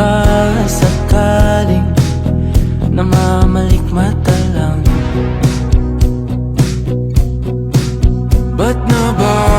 sakasakaling Namamalikmata lang Ba't ba?